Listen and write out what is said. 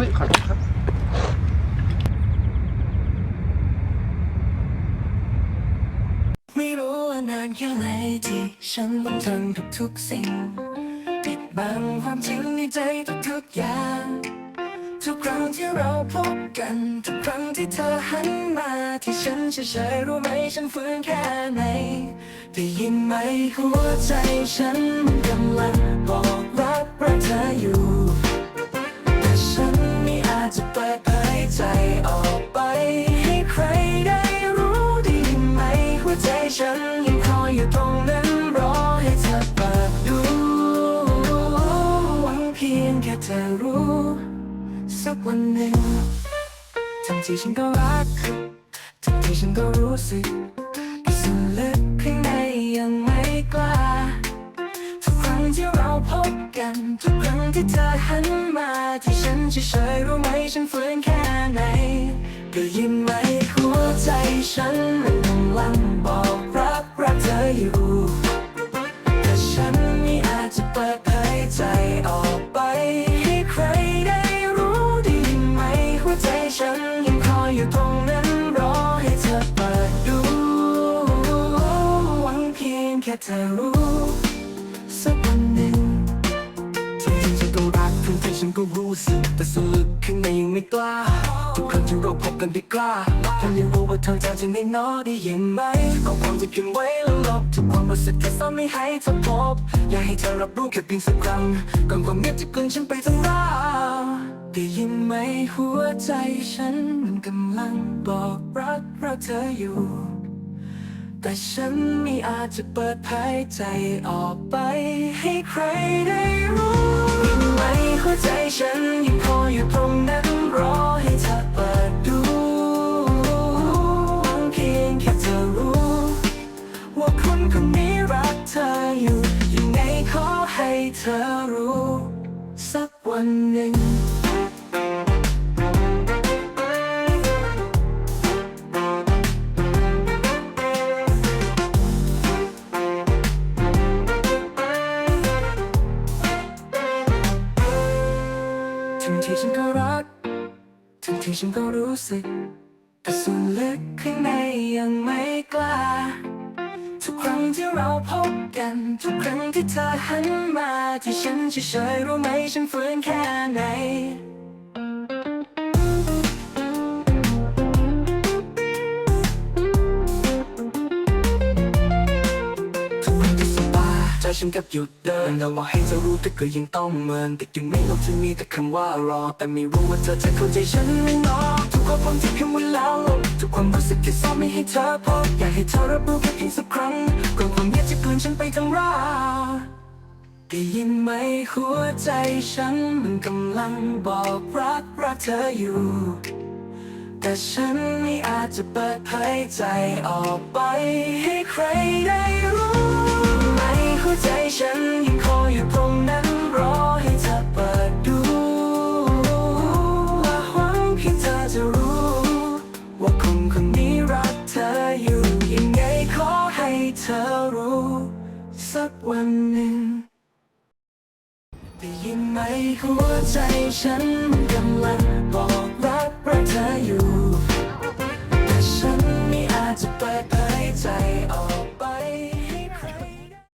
อุ้ยขอโทษครับ ไม่รู้ว่านานแค่ไหนที่ฉันต้องทำทุกๆสิ่งปิดบังความจริงในใจทุกๆอย่าง ทุกครั้งที่เราพบกัน ทุกครั้งที่เธอหันมาที่ฉันเฉยๆรู้ไหมฉันฝืนแค่ไหนได้ยินไหมหัวใจฉัน วันหนึ่งทั้งที่ฉันก็รักทั้งที่ฉันก็รู้สึกสุดลึกข้างในยังไม่กล้า ทุกครั้งที่เราพบกัน ทุกครั้งที่เธอหันมาที่ฉันเฉยๆรู้ไหมฉันฝืนแค่ไหนได้ยินไหมหัวใจฉันมันกำลังบอก อยู่ตรงนั้นรอให้เธอเปิดดูหวังเพียงแค่เธอรู้สักวันหนึ่งที่จริงฉันก็รักทุกที่ฉันก็รู้สึกแต่สุดลึกข้างในยังไม่กล้า ทุกครั้งที่เราพบกันไม่กล้าฉันยังรู้ว่าเธอจะจริงได้นอได้ยินไหมก็ความที่เพียงไว้แล้วลบทุกความรู้สึกแค่ซ่อนไม่ให้เธอพบอยากให้เธอรับรู้แค่เพียงสักครั้งก่อนความเงียบจะกลืนฉันไปทั้งร่าง ได้ยินไหมหัวใจฉันมันกำลังบอกรักเพรักเธออยู่ แต่ฉันไม่อาจจะเปิดเผยใจออกไปให้ใครได้รู้ยินไหมหัวใจฉันยังคอยอยู่ตรงนั้นรอให้เธอเปิดดูหวังเพียงแค่เธอรู้ ว่าคนคนนี้รักเธออยู่ยังไงขอให้เธอรู้ ที่ฉันก็รู้สึก แต่ส่วนลึกข้างในยังไม่กล้า ทุกครั้งที่เราพบกัน ทุกครั้งที่เธอหันมา ที่ฉันเฉยๆรู้ไหมฉันฝืนแค่ไหน ตาใจฉันกับหยุดเดินแล้วบอกให้เธอรู้แต่ก็ยังต้องเมินติดอยู่ในโลกที่มีแต่คำว่ารอ แต่ไม่รู้ว่าเธอจะเข้าใจฉันไหมเนาะทุกข้อความที่พิมพ์ไว้แล้วลบทุกความรู้สึกที่ซ่อนไม่ให้เธอพบอยากให้เธอรับรู้แค่เพียงสักครั้งก่อนความเงียบจะกลืนฉันไปทั้งร่างได้ยินไหมหัวใจฉันมันกำลังบอกรักรักเธออยู่แต่ฉันไม่อาจจะเปิดเผยใจออกไปให้ใครได้รู้ อรู้สักวันหนึ่งได้ยินไหมหัวใจฉันมันกำลังบอก